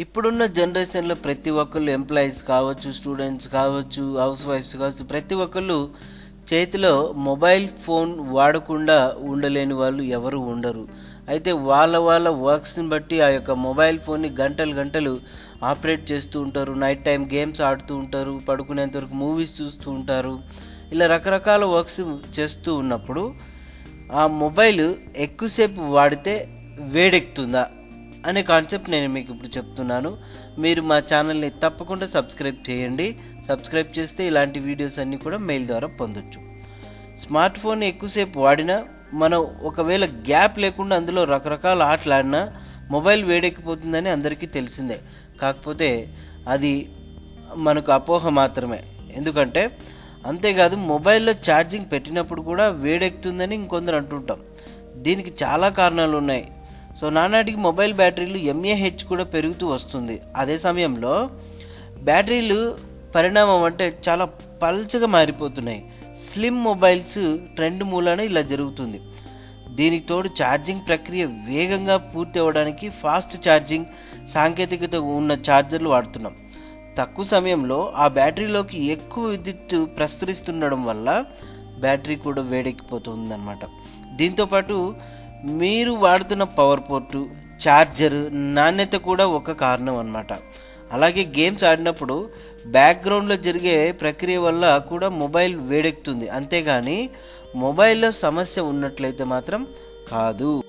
ఇప్పుడున్న జనరేషన్లో ప్రతి ఒక్కళ్ళు ఎంప్లాయీస్ కావచ్చు స్టూడెంట్స్ కావచ్చు హౌస్ వైఫ్స్ కావచ్చు ప్రతి ఒక్కళ్ళు చేతిలో మొబైల్ ఫోన్ వాడకుండా ఉండలేని వాళ్ళు ఎవరు ఉండరు. అయితే వాళ్ళ వాళ్ళ వర్క్స్ని బట్టి ఆ యొక్క మొబైల్ ఫోన్ని గంటలు గంటలు ఆపరేట్ చేస్తూ ఉంటారు. నైట్ టైం గేమ్స్ ఆడుతూ ఉంటారు పడుకునేంత వరకు మూవీస్ చూస్తూ ఉంటారు. ఇలా రకరకాల వర్క్స్ చేస్తూ ఉన్నప్పుడు ఆ మొబైల్ ఎక్కువసేపు వాడితే వేడెక్కుతుందా? అనే కాన్సెప్ట్ నేను మీకు ఇప్పుడు చెప్తున్నాను. మీరు మా ఛానల్ని తప్పకుండా సబ్స్క్రైబ్ చేయండి. సబ్స్క్రైబ్ చేస్తే ఇలాంటి వీడియోస్ అన్నీ కూడా మెయిల్ ద్వారా పొందొచ్చు. స్మార్ట్ ఫోన్ ఎక్కువసేపు వాడినా మనం ఒకవేళ గ్యాప్ లేకుండా అందులో రకరకాల ఆటలు ఆడినా మొబైల్ వేడెక్కిపోతుందని అందరికీ తెలిసిందే. కాకపోతే అది మనకు అపోహ మాత్రమే. ఎందుకంటే అంతేకాదు మొబైల్లో ఛార్జింగ్ పెట్టినప్పుడు కూడా వేడెక్కుతుందని ఇంకొందరు అంటుంటాం. దీనికి చాలా కారణాలు ఉన్నాయి సో నానాటికి మొబైల్ బ్యాటరీలు ఎంఏహెచ్ కూడా పెరుగుతూ వస్తుంది. అదే సమయంలో బ్యాటరీలు పరిణామం అంటే చాలా పల్చగా మారిపోతున్నాయి. స్లిమ్ మొబైల్స్ ట్రెండ్ మూలాన ఇలా జరుగుతుంది. దీనికి తోడు ఛార్జింగ్ ప్రక్రియ వేగంగా పూర్తి అవ్వడానికి ఫాస్ట్ ఛార్జింగ్ సాంకేతికత ఉన్న ఛార్జర్లు వాడుతున్నాం. తక్కువ సమయంలో ఆ బ్యాటరీలోకి ఎక్కువ విద్యుత్ ప్రసరిస్తుండడం వల్ల బ్యాటరీ కూడా వేడెక్కిపోతుందన్నమాట. దీంతోపాటు మీరు వాడుతున్న పవర్ పోర్టు ఛార్జర్ నాణ్యత కూడా ఒక కారణం అన్నమాట. అలాగే గేమ్స్ ఆడినప్పుడు బ్యాక్గ్రౌండ్లో జరిగే ప్రక్రియ వల్ల కూడా మొబైల్ వేడెక్కుతుంది. అంతేగాని మొబైల్లో సమస్య ఉన్నట్లయితే మాత్రం కాదు.